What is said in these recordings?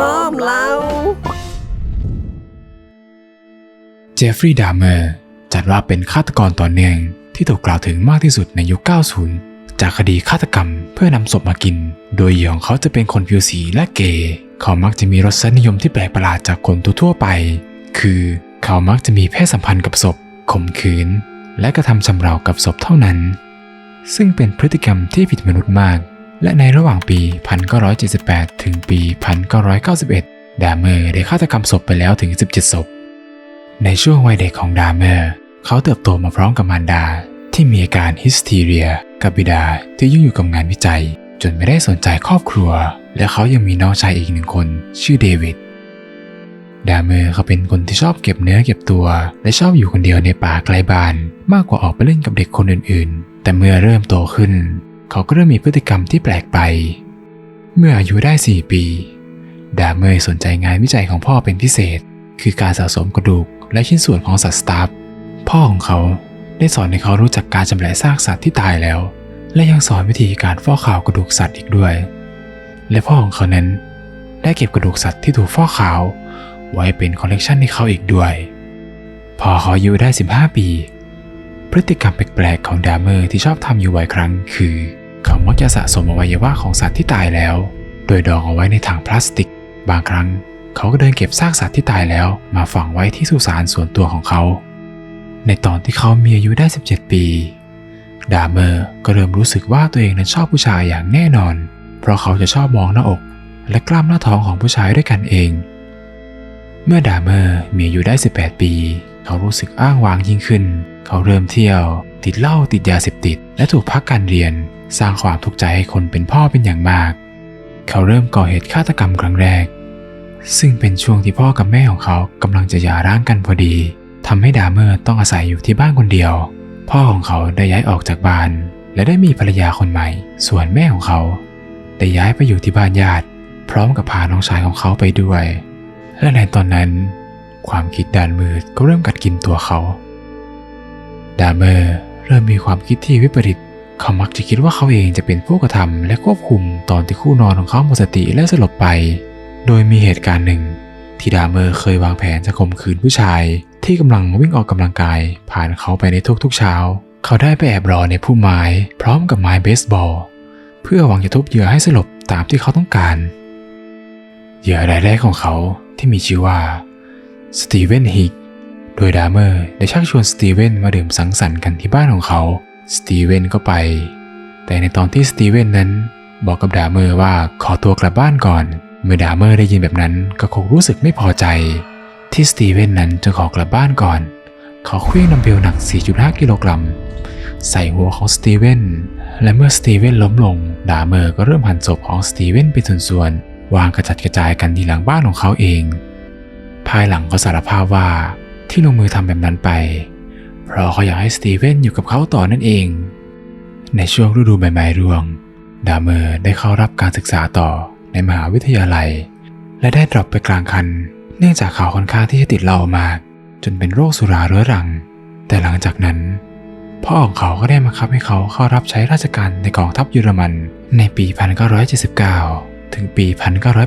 ล้อมเราเจฟฟรีย์ดาร์เมอร์จัดว่าเป็นฆาตกรต่อเนื่องที่ถูกกล่าวถึงมากที่สุดในยุค 90 จากคดีฆาตกรรมเพื่อนำศพมากิน โดยเหยื่อของเขาจะเป็นคนผิวสีและเกย์เขามักจะมีรสนิยมที่แปลกประหลาดจากคนทั่วไป คือเขามักจะมีเพศสัมพันธ์กับศพข่มขืน และกระทำชำเรากับศพเท่านั้น ซึ่งเป็นพฤติกรรมที่ผิดมนุษย์มาก และในระหว่างปี 1978 ถึงปี 1991 ดาเมอร์ได้ฆาตกรรมศพไปแล้วถึง 17 ศพ ในช่วงวัยเด็กของดาเมอร์ เขาเติบโตมาพร้อมกับมารดา ที่มีอาการฮิสทีเรีย กับบิดาที่ยุ่งอยู่กับงานวิจัย จนไม่ได้สนใจครอบครัว และเขายังมีน้องชายอีกหนึ่งคน ชื่อเดวิด ดาเมอร์เขาเป็นคนที่ชอบเก็บเนื้อเก็บตัว และชอบอยู่คนเดียวในป่าไกลบ้าน มากกว่าออกไปเล่นกับเด็กคนอื่น ๆ แต่เมื่อเริ่มโตขึ้น เขาก็เริ่มมีพฤติกรรมที่แปลกไป เมื่ออายุได้ 4 ปี ดาเมอร์สนใจงานวิจัยของพ่อเป็นพิเศษ คือการสะสมกระดูกและชิ้นส่วนของสัตว์สตาฟพ่อของเขาได้สอนให้เขารู้จักการชำแหละซากสัตว์ที่ตายแล้ว และยังสอนวิธีการฟอกขาวกระดูกสัตว์อีกด้วย และพ่อของเขานั้นได้เก็บกระดูกสัตว์ที่ถูกฟอกขาว ไว้เป็นคอลเลกชันให้เขาอีกด้วย พอเขาอายุได้ 15 ปี พฤติกรรมแปลกๆของดาเมอร์ที่ชอบทำอยู่บ่อยครั้ง คือ เขามักจะสะสมอวัยวะของสัตว์ที่ตายแล้ว โดยดองเอาไว้ในถังพลาสติก บางครั้ง เขาก็เดินเก็บซากสัตว์ที่ตายแล้ว มาฝังไว้ที่สุสานส่วนตัวของเขา ในตอนที่เขามีอายุได้ 17 ปี ดาเมอร์ก็เริ่มรู้สึกว่าตัวเองนั้นชอบผู้ชายอย่างแน่นอน เพราะเขาจะชอบมองหน้าอก และกล้ามหน้าท้องของผู้ชายด้วยกันเอง เมื่อดาเมอร์มีอายุได้ 18 ปี เขารู้สึกอ้างว้างยิ่งขึ้น เขาเริ่มเที่ยว ติดเหล้าติดยาเสพติด และถูกพักการเรียน สร้างความทุกข์ใจให้คนเป็นพ่อเป็นอย่างมาก เขาเริ่มก่อเหตุฆาตกรรมครั้งแรก ซึ่งเป็นช่วงที่พ่อกับแม่ของเขากำลังจะหย่าร้างกันพอดีทำให้ดาเมอร์ต้องอาศัยอยู่ที่บ้านคนเดียว พ่อของเขาได้ย้ายออกจากบ้าน และได้มีภรรยาคนใหม่ ส่วนแม่ของเขาได้ย้ายไปอยู่ที่บ้านญาติ พร้อมกับพาน้องชายของเขาไปด้วย และในตอนนั้น ความคิดด้านมืดก็เริ่มกัดกินตัวเขา ดาเมอร์เริ่มมีความคิดที่วิปริต เขามักจะคิดว่าเขาเองจะเป็นผู้กระทำและควบคุมตอนที่คู่นอนของเขาหมดสติและสลบไป โดยมีเหตุการณ์หนึ่ง ที่ดาเมอร์เคยวางแผนจะข่มขืนผู้ชายที่กำลังวิ่งออกกำลังกาย ผ่านเขาไปในทุกๆเช้า เขาได้ไปแอบรอในพุ่มไม้พร้อมกับไม้เบสบอล เพื่อหวังจะทุบเหยื่อให้สลบตามที่เขาต้องการเหยื่อรายแรกของเขาที่มีชื่อว่าสตีเวนฮิก โดยดาเมอร์ได้ชักชวนสตีเวนมาดื่มสังสรรค์กันที่บ้านของเขา สตีเวนก็ไป แต่ในตอนที่สตีเวนนั้น บอกกับดาเมอร์ว่าขอตัวกลับบ้านก่อน เมื่อดาเมอร์ได้ยินแบบนั้นก็คงรู้สึกไม่พอใจ ที่สตีเวนนั้นจะขอกลับบ้านก่อน เขาเคลื่องดัมเบลหนัก 4.5 กิโลกรัมใส่หัวของสตีเวนและเมื่อสตีเวนล้มลง ดาเมอร์ก็เริ่มหั่นศพของสตีเวนเป็นส่วนๆวางกระจัดกระจายกันที่หลังบ้านของเขาเอง ภายหลังเขาสารภาพว่า ที่ลงมือทำแบบนั้นไป เพราะเขาอยากให้สตีเวนอยู่กับเขาต่อนั่นเอง ในช่วงฤดูใบไม้ร่วง ดาเมอร์ได้เข้ารับการศึกษาต่อในมหาวิทยาลัย และได้ดรอปไปกลางคัน เนื่องจากเขาค่อนข้างที่จะติดเหล้ามาก จนเป็นโรคสุราเรื้อรัง แต่หลังจากนั้นพ่อของเขาก็ได้บังคับให้เขาเข้ารับใช้ราชการในกองทัพเยอรมัน ในปี 1979 ถึงปี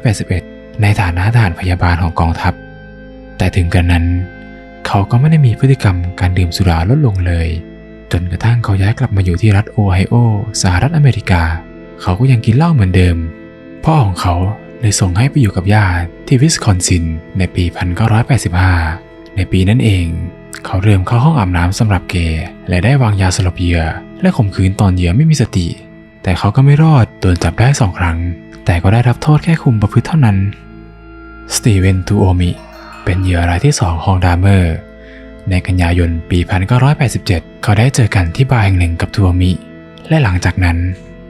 1981 ในฐานะทหารพยาบาลของกองทัพ แต่ถึงกันนั้น เขาก็ไม่ได้มีพฤติกรรมการดื่มสุราลดลงเลย จนกระทั่งเขาย้ายกลับมาอยู่ที่รัฐโอไฮโอสหรัฐอเมริกา เขาก็ยังกินเหล้าเหมือนเดิม พ่อของเขาเลยส่งให้ไปอยู่กับย่าที่วิสคอนซินในปี 1985 ในปีนั้นเอง เขาเริ่มเข้าห้องอาบน้ำสำหรับเกย์และได้วางยาสลบเหยื่อ และข่มขืนตอนเหยื่อไม่มีสติ แต่เขาก็ไม่รอดโดนจับได้สองครั้ง แต่ก็ได้รับโทษแค่คุมประพฤติเท่านั้นสตีเวนตูโอมิ เป็นเหยื่อรายที่สองของดาเมอร์ ในกันยายนปี 1987 เขาได้เจอกันที่บาร์แห่งหนึ่งกับทูโอมิ และหลังจากนั้น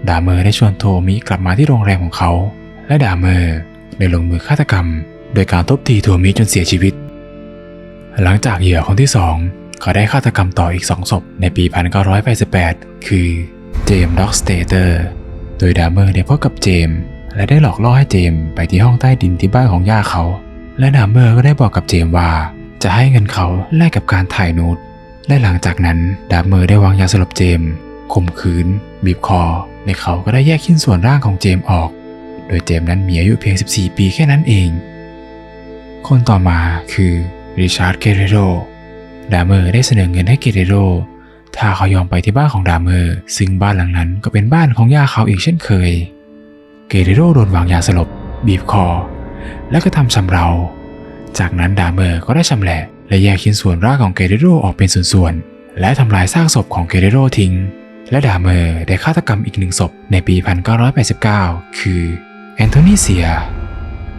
ดาเมอร์ได้ชวนโทโอมิกลับมาที่โรงแรมของเขา และดาเมอร์ได้ลงมือฆาตกรรม โดยการทุบตีทโอมิจนเสียชีวิต หลังจากเหยื่อคนที่สองเขาได้ฆาตกรรมต่ออีกสองศพในปี 1988 คือเจมส์ด็อกสเตเตอร์โดยดาเมอร์ได้พบกับเจมส์และได้หลอกล่อให้เจมส์ไปที่ห้องใต้ดินที่บ้านของย่าเขา และดาเมอร์ก็ได้บอกกับเจมว่า จะให้เงินเขาแลกกับการถ่ายนูดและหลังจากนั้นดาเมอร์ได้วางยาสลบเจมข่มขืน บีบคอและเขาก็ได้แยกชิ้นส่วนร่างของเจมออก โดยเจมนั้นมีอายุเพียง 14 ปีแค่นั้นเอง คนต่อมาคือริชาร์ดเกเรโรดาเมอร์ได้เสนอเงินให้เกเรโรถ้าเขายอมไปที่บ้านของดาเมอร์ ซึ่งบ้านหลังนั้นก็เป็นบ้านของย่าเขาอีกเช่นเคย เกเรโรโดนวางยาสลบ บีบคอ แล้วก็ทำชำเรา จากนั้นดาเมอร์ก็ได้ชำแหละและแยกชิ้นส่วนร่างของเกเรโรออกเป็นส่วนๆ และทำลายซากศพของเกเรโรทิ้ง และดาเมอร์ได้ฆาตกรรมอีกหนึ่งศพในปี 1989 คือแอนโทนีเซีย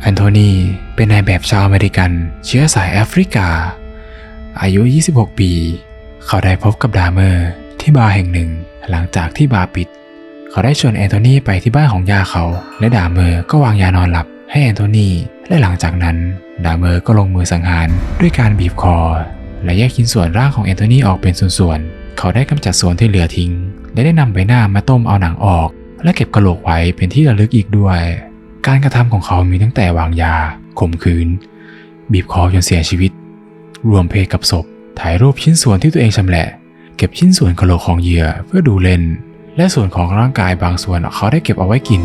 แอนโทนีเป็นนายแบบชาวอเมริกัน เชื้อสายแอฟริกา อายุ 26 ปี เขาได้พบกับดาเมอร์ที่บาร์แห่งหนึ่ง หลังจากที่บาร์ปิด เขาได้ชวนแอนโทนีไปที่บ้านของยาเขา และดาเมอร์ก็วางยานอนหลับ ให้แอนโทนีและหลังจากนั้น ดาเมอร์ก็ลงมือสังหารด้วยการบีบคอ และแยกชิ้นส่วนร่างของแอนโทนีออกเป็นส่วนๆ เขาได้กำจัดส่วนที่เหลือทิ้ง และได้นำใบหน้ามาต้มเอาหนังออก และเก็บกระโหลกไว้เป็นที่ระลึกอีกด้วย การกระทำของเขามีตั้งแต่วางยาข่มขืน บีบคอจนเสียชีวิต รวมเพศกับศพ ถ่ายรูปชิ้นส่วนที่ตัวเองชำแหละ เก็บชิ้นส่วนกระโหลกของเหยื่อเพื่อดูเล่น และส่วนของร่างกายบางส่วนเขาได้เก็บเอาไว้กิน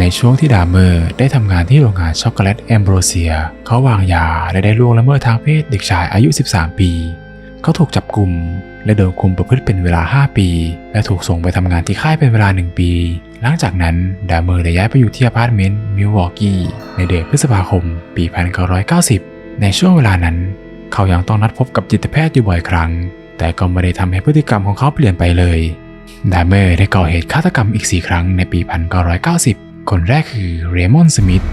ในช่วงที่ดาเมอร์ได้ทำงานที่โรงงานช็อกโกแลตแอมโบรเซีย เขาวางยาและได้ล่วงละเมิดทางเพศเด็กชายอายุ 13 ปี เขาถูกจับกลุ่มและโดนคุมประพฤติเป็นเวลา 5 ปี และถูกส่งไปทำงานที่ค่ายเป็นเวลา 1 ปี หลังจากนั้นดาเมอร์ได้ย้ายไปอยู่ที่อพาร์ตเมนต์มิลวอกกี้ในเดือนพฤษภาคม ปี 1990 ในช่วงเวลานั้น เขายังต้องนัดพบกับจิตแพทย์อยู่บ่อยครั้ง แต่ก็ไม่ได้ทำให้พฤติกรรมของเขาเปลี่ยนไปเลย ดาเมอร์ได้ก่อเหตุฆาตกรรมอีก 4 ครั้งในปี 1990 คนแรกคือเรมอนสมิธ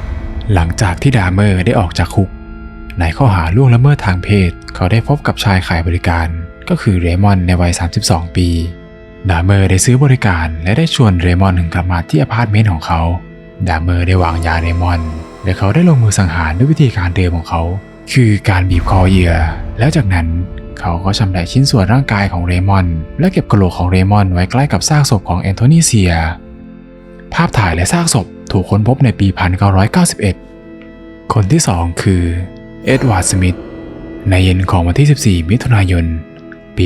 หลังจากที่ดาเมอร์ได้ออกจากคุก ในข้อหาล่วงละเมิดทางเพศ เขาได้พบกับชายขายบริการ ก็คือเรมอนในวัย 32 ปี ดาเมอร์ได้ซื้อบริการ และได้ชวนเรมอนถึงกลับมาที่อพาร์ตเมนต์ของเขา ดาเมอร์ได้วางยาเรมอน และเขาได้ลงมือสังหารด้วยวิธีการเดิมของเขา คือการบีบคอเหยื่อ แล้วจากนั้นเขาก็ชำแหละชิ้นส่วนร่างกายของเรมอน และเก็บกระโหลกของเรมอนไว้ใกล้กับซากศพของแอนโทนีเซีย ภาพถ่ายและซากศพถูกค้นพบในปี 1991 คนที่สองคือ เอ็ดวาร์ด สมิธ ในเย็นของวันที่ 14 มิถุนายน ปี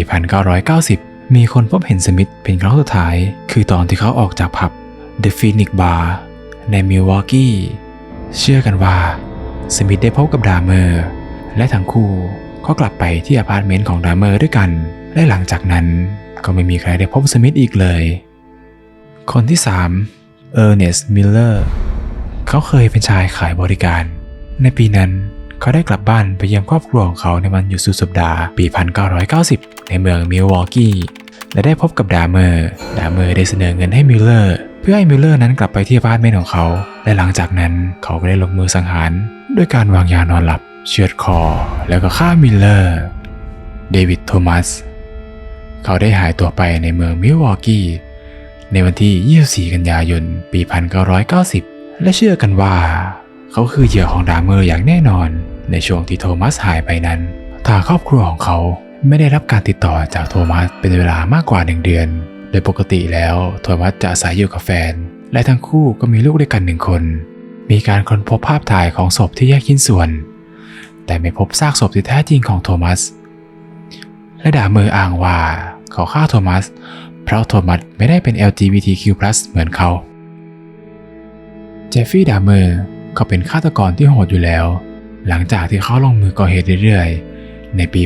1990 มีคนพบเห็นสมิธเป็นครั้งสุดท้าย คือตอนที่เขาออกจากผับ The Phoenix Bar ในมิลวอกกี้ เชื่อกันว่า สมิธได้พบกับดาเมอร์ และทั้งคู่ก็กลับไปที่อพาร์ตเมนต์ของดาเมอร์ด้วยกัน และหลังจากนั้นก็ไม่มีใครได้พบสมิธอีกเลย คนที่ 3 เออร์เนสต์มิลเลอร์เขาเคยเป็นชายขายบริการ ในปีนั้นเขาได้กลับบ้านไปเยี่ยมครอบครัวของเขาในวันหยุดสุดสัปดาห์ปี 1990 ในเมืองมิลวอกกี้และได้พบกับดาเมอร์ ดาเมอร์ได้เสนอเงินให้มิลเลอร์ เพื่อให้มิลเลอร์นั้นกลับไปที่อพาร์ตเมนต์ของเขา และหลังจากนั้นเขาก็ได้ลงมือสังหาร ด้วยการวางยานอนหลับ เชือดคอ แล้วก็ฆ่ามิลเลอร์ เดวิดโทมัส เขาได้หายตัวไปในเมืองมิลวอกกี้ ในวันที่ 24 กันยายน ปี 1990 และเชื่อกันว่า เขาคือเหยื่อของดาเมอร์อย่างแน่นอน ในช่วงที่โทมัสหายไปนั้นทางครอบครัวของเขาไม่ได้รับการติดต่อจากโทมัสเป็นเวลามากกว่าหนึ่งเดือน โดยปกติแล้วโทมัสจะอาศัยอยู่กับแฟน และทั้งคู่ก็มีลูกด้วยกันหนึ่งคน มีการค้นพบภาพถ่ายของศพที่แยกชิ้นส่วน แต่ไม่พบซากศพที่แท้จริงของโทมัส และดาเมอร์อ้างว่าเขาฆ่าโทมัส เพราะโทมัสไม่ได้เป็น LGBTQ+ เหมือนเขา เจฟฟี่ดาเมอร์เขาเป็นฆาตกรที่โหดอยู่แล้ว หลังจากที่เขาลงมือก่อเหตุเรื่อยๆ ในปี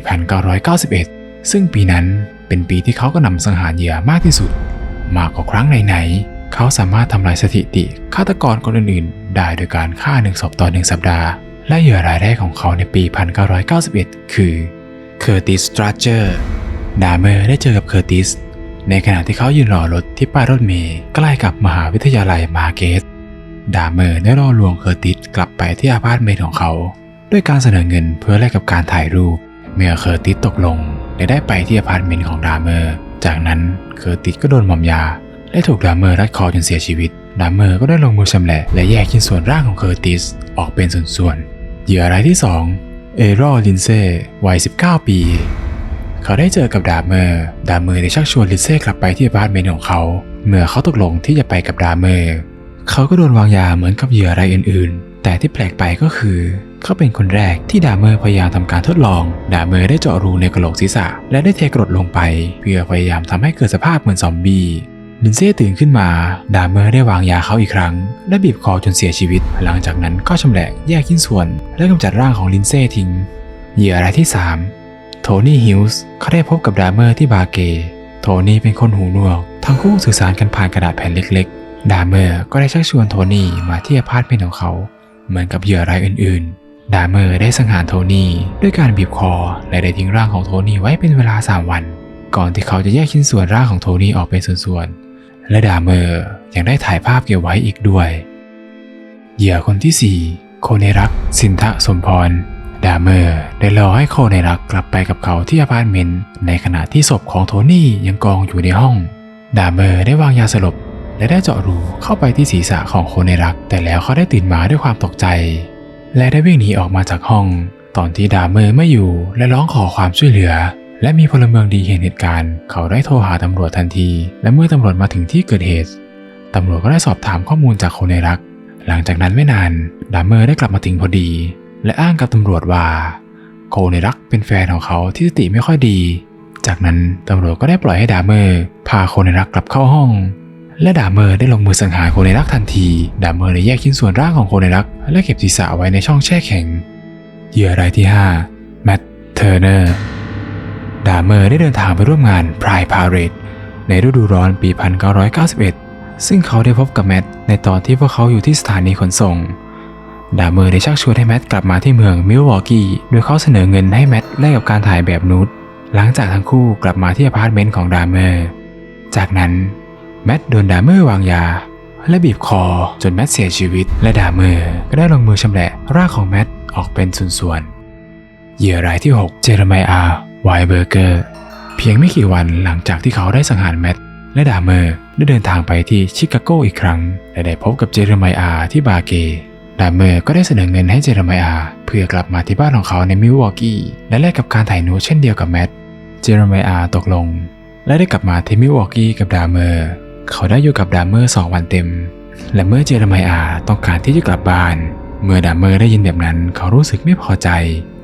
1991 ซึ่งปีนั้นเป็นปีที่เขาก็นำสังหารเหยื่อมากที่สุด มากกว่าครั้งไหนๆ เขาสามารถทำลายสถิติฆาตกรคนอื่นๆ ได้โดยการฆ่าหนึ่งศพต่อหนึ่งสัปดาห์ และเหยื่อรายแรกของเขาในปี 1991 คือเคอร์ติส สตราเจอร์ ดาเมอร์ได้เจอกับเคอร์ติส ในขณะที่เขายืนรอรถที่ป้ายรถเมล์ใกล้กับมหาวิทยาลัยมาเกตดาเมอร์ได้ล่อลวงเคอร์ติสกลับไปที่อาพาร์ตเมนต์ของเขา ด้วยการเสนอเงินเพื่อแลกกับการถ่ายรูป เมื่อเคอร์ติสตกลงและได้ไปที่อาพาร์ตเมนต์ของดาเมอร์ จากนั้นเคอร์ติสก็โดนมอมยาและถูกดาเมอร์รัดคอจนเสียชีวิต ดาเมอร์ก็ได้ลงมือชำแหละและแยกชิ้นส่วนร่างของเคอร์ติสออกเป็นส่วนๆเหยื่อรายที่ 2 เอรอลินเซ่วัย 19 ปี เขาได้เจอกับดาเมอร์ ดาเมอร์ได้ชักชวนลินเซ่กลับไปที่อพาร์ตเมนของเขา เมื่อเขาตกลงที่จะไปกับดาเมอร์ เขาก็โดนวางยาเหมือนกับเหยื่อรายอื่น ๆ แต่ที่แปลกไปก็คือ เขาเป็นคนแรกที่ดาเมอร์พยายามทำการทดลอง ดาเมอร์ได้เจาะรูในกระโหลกศีรษะ และได้เทกรดลงไป เพื่อพยายามทำให้เกิดสภาพเหมือนซอมบี้ลินเซ่ตื่นขึ้นมา ดาเมอร์ได้วางยาเขาอีกครั้ง และบีบคอจนเสียชีวิต หลังจากนั้นก็ชำแหละแยกชิ้นส่วน และกำจัดร่างของลินเซ่ทิ้ง เหยื่อรายที่ 3 นี่ฮิลส์เขาได้พบกับดาเมอร์ที่บาเก โทนี่เป็นคนหูหนวก ทั้งคู่สื่อสารกันผ่านกระดาษแผ่นเล็กๆ ดาเมอร์ก็ได้ชักชวนโทนี่มาที่อพาร์ตเมนต์ของเขา เหมือนกับเหยื่อรายอื่นๆ ดาเมอร์ได้สังหารโทนี่ด้วยการบีบคอและได้ทิ้งร่างของโทนี่ไว้เป็นเวลา 3 วัน ก่อนที่เขาจะแยกชิ้นส่วนร่างของโทนี่ออกเป็นส่วนๆ และดาเมอร์ยังได้ถ่ายภาพเก็บไว้อีกด้วย เหยื่อคนที่4โคเนรักสินทะสมพร ดาเมอร์ได้รอให้โคเนรักกลับไปกับเขาที่อพาร์ตเมนต์ในขณะที่ศพของโทนี่ยังกองอยู่ในห้อง ดาเมอร์ได้วางยาสลบ และได้เจาะรูเข้าไปที่ศีรษะของโคเนรัก แต่แล้วเขาได้ตื่นมาด้วยความตกใจ และได้วิ่งหนีออกมาจากห้อง ตอนที่ดาเมอร์ไม่อยู่และร้องขอความช่วยเหลือ และมีพลเมืองดีเห็นเหตุการณ์ เขาได้โทรหาตำรวจทันที และเมื่อตำรวจมาถึงที่เกิดเหตุตำรวจก็ได้สอบถามข้อมูลจากโคเนรัก หลังจากนั้นไม่นาน ดาเมอร์ได้กลับมาถึงพอดี และอ้างกับตำรวจว่า โคเนรักเป็นแฟนของเขาที่สติไม่ค่อยดี จากนั้นตำรวจก็ได้ปล่อยให้ดาเมอร์พาโคเนรักกลับเข้าห้อง และดาเมอร์ได้ลงมือสังหารโคเนรักทันที ดาเมอร์ได้แยกชิ้นส่วนร่างของโคเนรัก และเก็บศีรษะไว้ในช่องแช่แข็งเหยื่อรายที่5แมตต์เทอร์เนอร์ดาเมอร์ได้เดินทางไปร่วมงาน Pride Parade ในฤดูร้อนปี 1991 ซึ่งเขาได้พบกับแมตต์ในตอนที่พวกเขาอยู่ที่สถานีขนส่ง ดาเมอร์ได้ชักชวนให้แมตต์กลับมาที่เมืองมิลวอกกี้โดยเขาเสนอเงินให้แมตต์แลกกับการถ่ายแบบนูดหลังจากทั้งคู่กลับมาที่อพาร์ตเมนต์ของดาเมอร์ จากนั้นแมตต์โดนดาเมอร์วางยา และบีบคอจนแมตต์เสียชีวิต และดาเมอร์ก็ได้ลงมือชำแหละร่างของแมตต์ออกเป็นส่วนๆเหยื่อรายที่ 6 เจอร์ไมอาไวเบอร์เกอร์ เพียงไม่กี่วันหลังจากที่เขาได้สังหารแมตต์และดาเมอร์ได้เดินทางไปที่ชิคาโกอีกครั้งและได้พบกับเจอร์ไมอาที่บาเก ดาเมอร์ก็ได้เสนอเงินให้เจอร์ไมอาเพื่อกลับมาที่บ้านของเขาในมิลวอกกี้และแลกกับการถ่ายนูเช่นเดียวกับแมตต์เจอร์ไมอาตกลง และได้กลับมาที่มิลวอกกี้กับดาเมอร์เขาได้อยู่กับดาเมอร์สองวันเต็ม และเมื่อเจอร์ไมอาต้องการที่จะกลับบ้าน เมื่อดาเมอร์ได้ยินแบบนั้น เขารู้สึกไม่พอใจ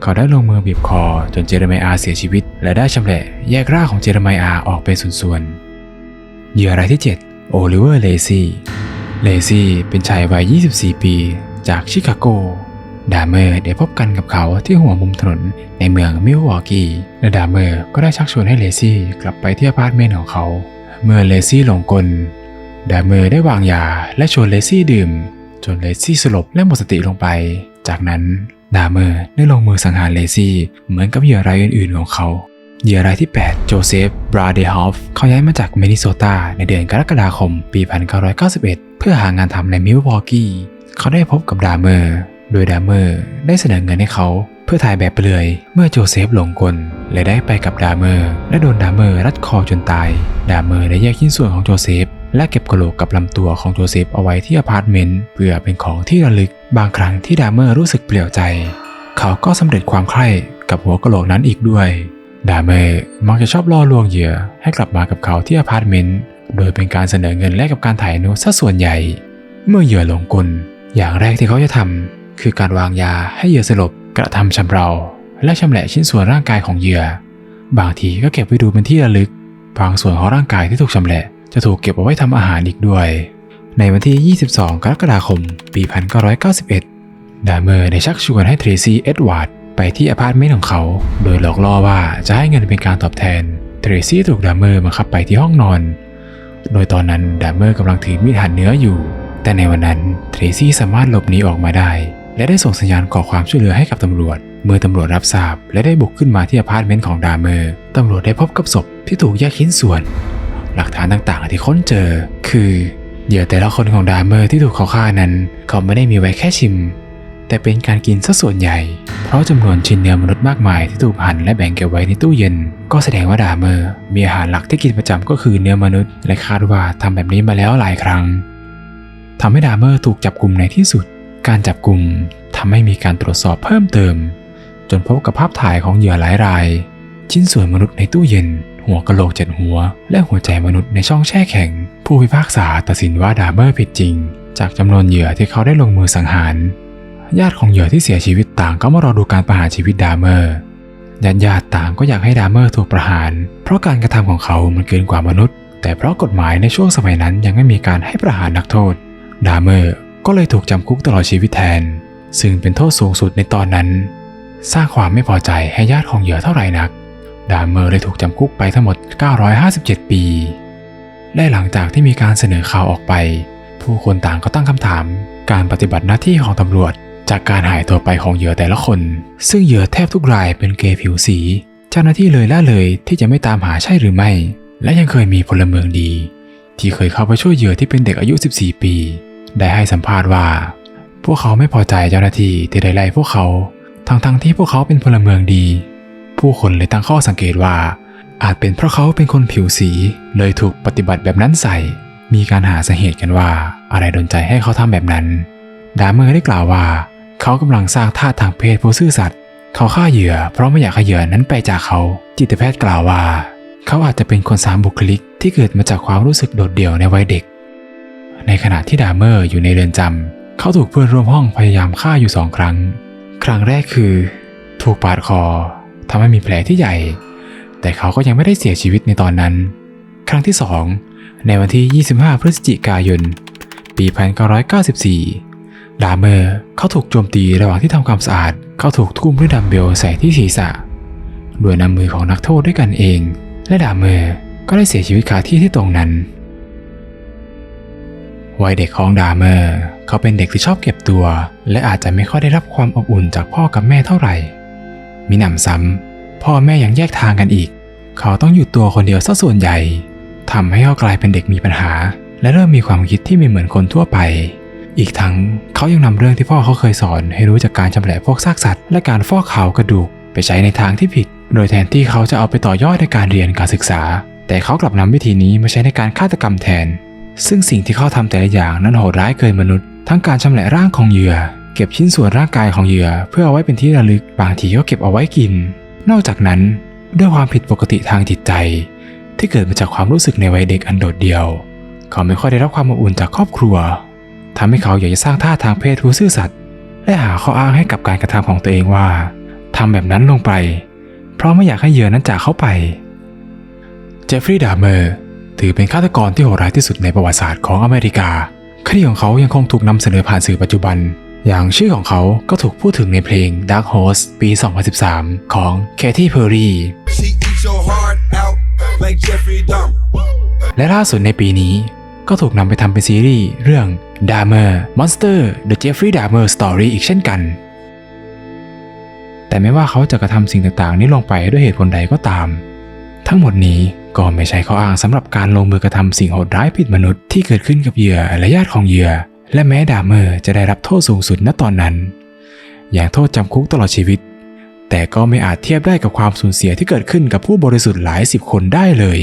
เขาได้ลงมือบีบคอจนเจอร์ไมอาเสียชีวิต และได้ชำแหละแยกร่างของเจอร์ไมอาออกเป็นส่วนๆเหยื่อรายที่ 7 โอลิเวอร์เลซี่เลซี่เป็นชายวัย 24 ปี จากชิคาโก ดาเมอร์ได้พบกันกับเขาที่หัวมุมถนนในเมืองมิลวอกกีและดาเมอร์ก็ได้ชักชวนให้เลซี่กลับไปที่อพาร์ตเมนต์ของเขา เมื่อเลซี่หลงกล ดาเมอร์ได้วางยาและชวนเลซี่ดื่ม จนเลซี่สลบและหมดสติลงไป จากนั้นดาเมอร์ได้ลงมือสังหารเลซี่เหมือนกับเหยื่อรายอื่นๆของเขาเหยื่อรายที่ 8 โจเซฟ บราเดฮอฟ เขาย้ายมาจากมินนิโซตาในเดือนกรกฎาคม ปี 1991 เพื่อหางานทำในมิลวอกกี้ เขาได้พบกับดาเมอร์ โดยดาเมอร์ได้เสนอเงินให้เขาเพื่อถ่ายแบบเปลือย เมื่อโจเซฟหลงกลและได้ไปกับดาเมอร์ และโดนดาเมอร์รัดคอจนตาย ดาเมอร์ได้แยกชิ้นส่วนของโจเซฟและเก็บกระโหลกกับลำตัวของโจเซฟเอาไว้ที่อพาร์ตเมนต์เพื่อเป็นของที่ระลึก บางครั้งที่ดาเมอร์รู้สึกเปลี่ยวใจ เขาก็สำเร็จความใคร่กับหัวกระโหลกนั้นอีกด้วย ดาเมอร์มักจะชอบล่อลวงเหยื่อให้กลับมากับเขาที่อพาร์ตเมนต์โดยเป็นการเสนอเงินแลกกับการถ่ายนูซะส่วนใหญ่ เมื่อเหยื่อหลงกล อย่างแรกที่เขาจะทำคือการวางยาให้เหยื่อสลบกระทำชำเรา และชำแหละชิ้นส่วนร่างกายของเหยื่อ บางทีก็เก็บไว้ดูเป็นที่ระลึก บางส่วนของร่างกายที่ถูกชำแหละจะถูกเก็บเอาไว้ทำอาหารอีกด้วย ในวันที่ 22 กรกฎาคม ปี 1991 ดาเมอร์ได้ชักชวนให้เทรซีเอ็ดวาร์ดไปที่อพาร์ตเมนต์ของเขา โดยหลอกล่อว่าจะให้เงินเป็นการตอบแทน เทรซี่ถูกดาเมอร์บังคับไปที่ห้องนอน โดยตอนนั้นดาเมอร์กำลังถือมีดหั่นเนื้ออยู่ แต่ในวันนั้นเทรซี่สามารถหลบหนีออกมาได้ และได้ส่งสัญญาณขอความช่วยเหลือให้กับตำรวจ เมื่อตำรวจรับทราบ และได้บุกขึ้นมาที่อพาร์ตเมนต์ของดาเมอร์ตำรวจได้พบกับศพที่ถูกแยกชิ้นส่วน หลักฐานต่างๆ ที่ค้นเจอ คือเหยื่อแต่ละคนของดาเมอร์ที่ถูกเขาฆ่านั้น เขาไม่ได้มีไว้แค่ชิม แต่เป็นการกินซะส่วนใหญ่ เพราะจำนวนชิ้นเนื้อมนุษย์มากมายที่ถูกหั่นและแบ่งเก็บไว้ในตู้เย็น ก็แสดงว่าดาเมอร์มีอาหารหลักที่กินประจำก็คือเนื้อมนุษย์ และคาดว่าทำแบบนี้มาแล้วหลายครั้ง ทำให้ดาเมอร์ถูกจับกลุ่มในที่สุด การจับกลุ่มทำให้มีการตรวจสอบเพิ่มเติม จนพบกับภาพถ่ายของเหยื่อหลายราย ชิ้นส่วนมนุษย์ในตู้เย็น หัวกะโหลกเจ็ดหัว และหัวใจมนุษย์ในช่องแช่แข็ง ผู้พิพากษาตัดสินว่าดาเมอร์ผิดจริง จากจำนวนเหยื่อที่เขาได้ลงมือสังหาร ญาติของเหยื่อที่เสียชีวิตต่างก็มารอดูการประหารชีวิตดาเมอร์ญาติญาติต่างก็อยากให้ดาเมอร์ถูกประหาร เพราะการกระทำของเขามันเกินกว่ามนุษย์ แต่เพราะกฎหมายในช่วงสมัยนั้นยังไม่มีการให้ประหารนักโทษ ดาเมอร์ก็เลยถูกจำคุกตลอดชีวิตแทน ซึ่งเป็นโทษสูงสุดในตอนนั้น สร้างความไม่พอใจให้ญาติของเหยื่อเท่าไหร่นัก ดาเมอร์เลยถูกจำคุกไปทั้งหมด 957 ปี และหลังจากที่มีการเสนอข่าวออกไป ผู้คนต่างก็ตั้งคำถาม การปฏิบัติหน้าที่ของตำรวจ จากการหายตัวไปของเหยื่อแต่ละคน ซึ่งเหยื่อแทบทุกรายเป็นเกย์ผิวสี เจ้าหน้าที่เลยละเลยที่จะไม่ตามหาใช่หรือไม่ และยังเคยมีพลเมืองดี ที่เคยเข้าไปช่วยเหยื่อที่เป็นเด็กอายุ 14 ปี ได้ให้สัมภาษณ์ว่า พวกเขาไม่พอใจเจ้าหน้าที่ที่ได้ไล่พวกเขาทั้งๆที่พวกเขาเป็นพลเมืองดี ผู้คนเลยตั้งข้อสังเกตว่า อาจเป็นเพราะเขาเป็นคนผิวสี เลยถูกปฏิบัติแบบนั้นใส่ มีการหาสาเหตุกันว่าอะไรดนใจให้เขาทำแบบนั้น ดาเมอร์ได้กล่าวว่า เขากำลังสร้างท่าทางเพศผู้ซื่อสัตย์เขาฆ่าเหยื่อ เพราะไม่อยากให้เหยื่อนั้นไปจากเขา จิตแพทย์กล่าวว่า เขาอาจจะเป็นคนสามบุคลิกที่เกิดมาจากความรู้สึกโดดเดี่ยวในวัยเด็ก ในขณะที่ดาเมอร์อยู่ในเรือนจำเขาถูกเพื่อนร่วมห้องพยายามฆ่าอยู่สองครั้ง ครั้งแรกคือ ถูกปาดคอทำให้มีแผลที่ใหญ่ แต่เขาก็ยังไม่ได้เสียชีวิตในตอนนั้น ครั้งที่สองในวันที่ 25 พฤศจิกายน ปี 1994 ดาเมอร์เขาถูกโจมตีระหว่างที่ทำความสะอาด เขาถูกทุ่มด้วยดัมเบลใส่ที่ศีรษะด้วยน้ำมือของนักโทษด้วยกันเอง และดาเมอร์ก็ได้เสียชีวิตคาที่ที่ตรงนั้น วัยเด็กของดาเมอร์ เขาเป็นเด็กที่ชอบเก็บตัว และอาจจะไม่ค่อยได้รับความอบอุ่นจากพ่อกับแม่เท่าไหร่ มีหนำซ้ำพ่อแม่ยังแยกทางกันอีก เขาต้องอยู่ตัวคนเดียวซะส่วนใหญ่ทำให้เขากลายเป็นเด็กมีปัญหา และเริ่มมีความคิดที่ไม่เหมือนคนทั่วไป อีกทั้งเขายังนำเรื่องที่พ่อเขาเคยสอน ให้รู้จากการชำแหละพวกซากสัตว์และการฟอกขาวกระดูกไปใช้ในทางที่ผิด โดยแทนที่เขาจะเอาไปต่อยอดในการเรียนการศึกษา แต่เขากลับนำวิธีนี้มาใช้ในการฆาตกรรมแทน ซึ่งสิ่งที่เขาทำแต่ละอย่างนั้นโหดร้ายเกินมนุษย์ ทั้งการชำแหละร่างของเหยื่อ เก็บชิ้นส่วนร่างกายของเหยื่อ เพื่อเอาไว้เป็นที่ระลึกบางทีก็เก็บเอาไว้กิน นอกจากนั้น ด้วยความผิดปกติทางจิตใจ ที่เกิดมาจากความรู้สึกในวัยเด็กอันโดดเดี่ยว เขาไม่ค่อยได้รับความอบอุ่นจากครอบครัวทำให้เขาอยากจะสร้างท่าทางเพศผู้ซื่อสัตย์และหาข้ออ้างให้กับการกระทำของตัวเองว่าทำแบบนั้นลงไป เพราะไม่อยากให้เหยื่อนั้นจากเขาไป เจฟฟรีย์ดาเมอร์ ถือเป็นฆาตกรที่โหดร้ายที่สุดในประวัติศาสตร์ของอเมริกา คดีของเขายังคงถูกนำเสนอผ่านสื่อปัจจุบัน อย่างชื่อของเขาก็ถูกพูดถึงในเพลง Dark Horse ปี 2013 ของ Katy Perry She eats your heart out like Jeffrey Dahmer. และล่าสุดในปีนี้ก็ถูกนำไปทำเป็นซีรีส์เรื่อง Dahmer Monster The Jeffrey Dahmer Story อีกเช่นกัน แต่ไม่ว่าเขาจะกระทำสิ่งต่างๆ นี้ลงไปด้วยเหตุผลใดก็ตาม ทั้งหมดนี้ ก็ไม่ใช่ข้ออ้างสำหรับการลงมือกระทำสิ่งโหดร้ายผิดมนุษย์ที่เกิดขึ้นกับเหยื่อและญาติของเหยื่อ และแม้ดาเมอร์จะได้รับโทษสูงสุดณตอนนั้น อย่างโทษจำคุกตลอดชีวิต แต่ก็ไม่อาจเทียบได้กับความสูญเสียที่เกิดขึ้นกับผู้บริสุทธิ์หลายสิบคนได้เลย